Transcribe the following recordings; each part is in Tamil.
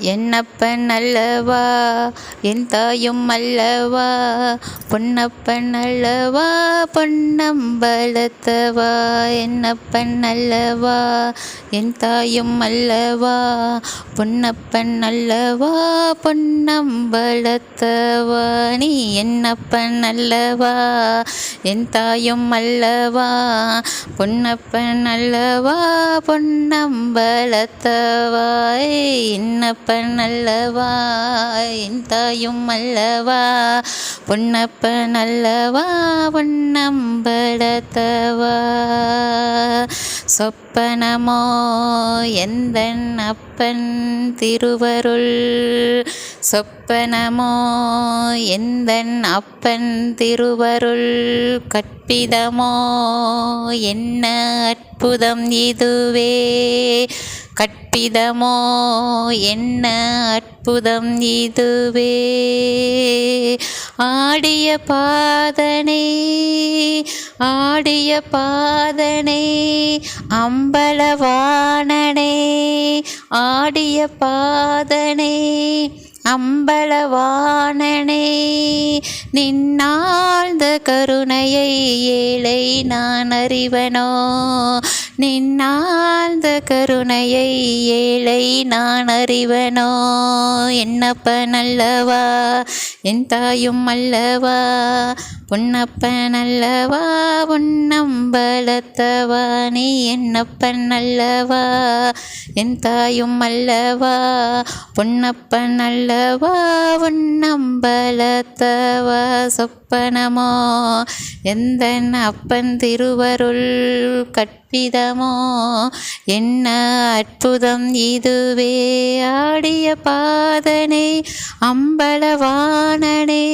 என்னப்பன் அல்லவா? என் தாயும் அல்லவா? பொன்னப்பன் அல்லவா? பொன்னம்பலத்தவா? என்னப்பன் அல்லவா? என் தாயும் அல்லவா? பொன்னப்பன் அல்லவா? பொன்னம்பலத்தவா? நீ என்னப்பன் அல்லவா? என் தாயும் அல்லவா? பொன்னப்பன் அல்லவா? பொன்னம்பலத்தவா? என்ன பொன்னப்பன் அல்லவா? என் தாயும் அல்லவா? பொன்னப்பன் அல்லவா? பொன்னம்படத்தவா சொப்பனமோ? எந்த அப்பன் திருவருள்? சொப்பனமோ? எந்த அப்பன் திருவருள்? கற்பிதமோ? என்ன அற்புதம் இதுவே? கற்பிதமோ என்ன அற்புதம் இதுவே? ஆடிய பாதனை ஆடிய பாதனை அம்பலவாணனே ஆடிய பாதனை அம்பலவாணனே நின்னாழ்ந்த கருணையை ஏழை நான் அறிவனோ? நின்னாழ்ந்த கருணையை ஏழை நான் அறிவனோ? என்னப்ப நல்லவா? என் தாயும் அல்லவா? பொன்னப்பன் அல்லவா பொன்னம்பலத்தவா நீ என்னப்பன் அல்லவா என் தாயும் அல்லவா பொன்னப்பன் அல்லவா பொன்னம்பலத்தவா சொப்பனமோ எந்த அப்பன் திருவருள் கற்பிதமோ என்ன அற்புதம் இதுவே ஆடிய பாதனை அம்பலவானனே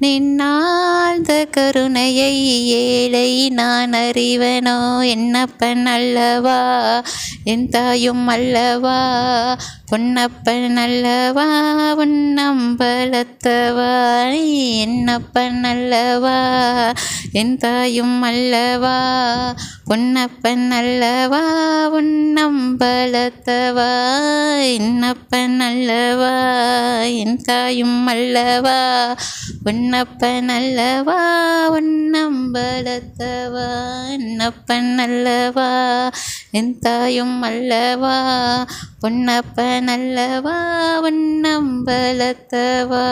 நின்னாழ்ந்த கருணையை ஏழை நான் அறிவனோ? என்னப்பன் அல்லவா? என் தாயும் அல்லவா? பொன்னப்பன் அல்லவா? பொன்னம்பலத்தவா? நீ என்னப்பன் அல்லவா? என் தாயும் அல்லவா? பொன்னப்பன் அல்லவா? பொன்னம்பலத்தவா என்னப்பன் அல்லவா? என் தாயும் அல்லவா? பொன்னப்பன் அல்லவா? பொன்னம்பலத்தவா என்னப்பன் அல்லவா? என் தாயும் அல்லவா? பொன்னப்பன் அல்லவா? பொன்னம்பலத்தவா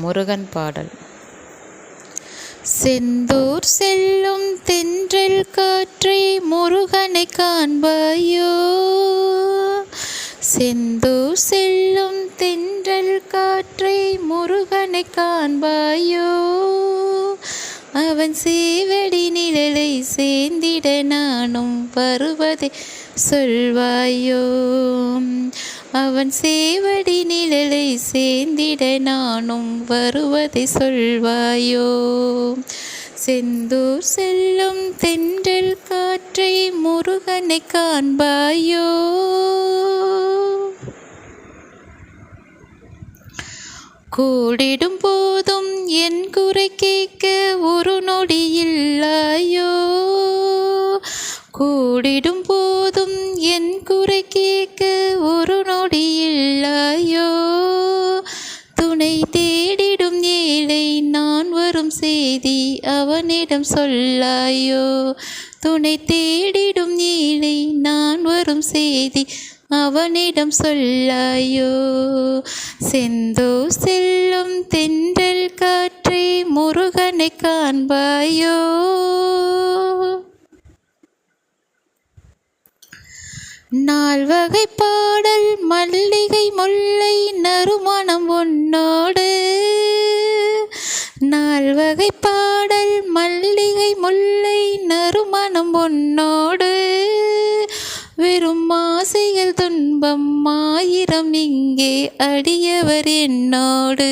முருகன் பாடல். செந்தூர் செல்லும் தென்றல் காற்றை முருகனை காண்பாயோ? செந்தூர் செல்லும் தென்றல் காற்றை முருகனை காண்பாயோ? அவன் சேவடி நிழலை சேர்ந்திட நானும் வருவதை சொல்வாயோ? அவன் சேவடி நிழலை சேர்ந்திட நானும் வருவதை சொல்வாயோ? செந்தூர் செல்லும் தென்றல் காற்றை முருகனை காண்பாயோ? கூடிடும் போதும் என் குறை கேட்க ஒரு தேடிடும் ஏழை நான் வரும் செய்தி அவனிடம் சொல்லாயோ. துணை தேடிடும் ஏழை நான் வரும் செய்தி அவனிடம் சொல்லாயோ. செந்தோ செல்லும் தென்றல் காற்றை முருகனை காண்பாயோ. நால்வகை பாடல் மல்லிகை முல்லை நறுமணம் உன்னோடு. நால்வகை பாடல் மல்லிகை முல்லை நறுமணம் உன்னோடு. வெறும் ஆசைகள் துன்பம் ஆயிரம் இங்கே அடியவர் என்னோடு.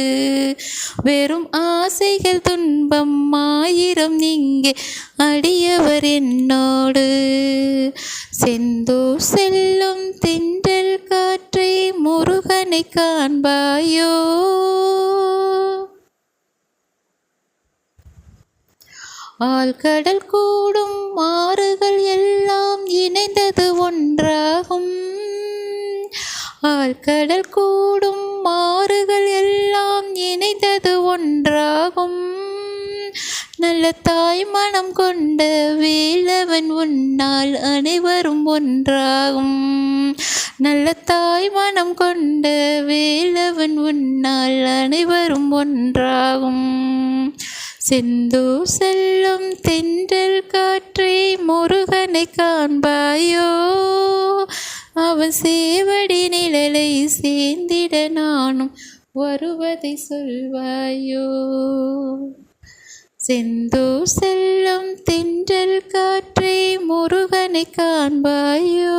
வெறும் ஆசைகள் துன்பம் ஆயிரம் இங்கே அடியவர் என்னோடு. செந்தூர் செல்லும் திண்டல் காற்றை முருகனை காண்பாயோ. ஆழ்கடல் கூடும் ஆறுகள் எல்லாம் இணைந்தது ஒன்றாகும். ஆழ்கடல் கூடும் ஆறுகள் எல்லாம் இணைந்தது ஒன்றாகும். நல்ல தாய் மனம் கொண்ட வேலவன் உன்னால் அனைவரும் ஒன்றாகும். நல்ல தாய் மனம் கொண்ட வேலவன் உன்னால் அனைவரும் ஒன்றாகும். செந்தூர் செல்லும் தென்றல் காற்றே முருகனை காண்பாயோ. அவன் சேவடி நிழலை சேர்ந்திட நானும் வருவதை சொல்வாயோ. செந்தூர் செல்லும் தென்றல் காற்றே முருகனை காண்பாயோ.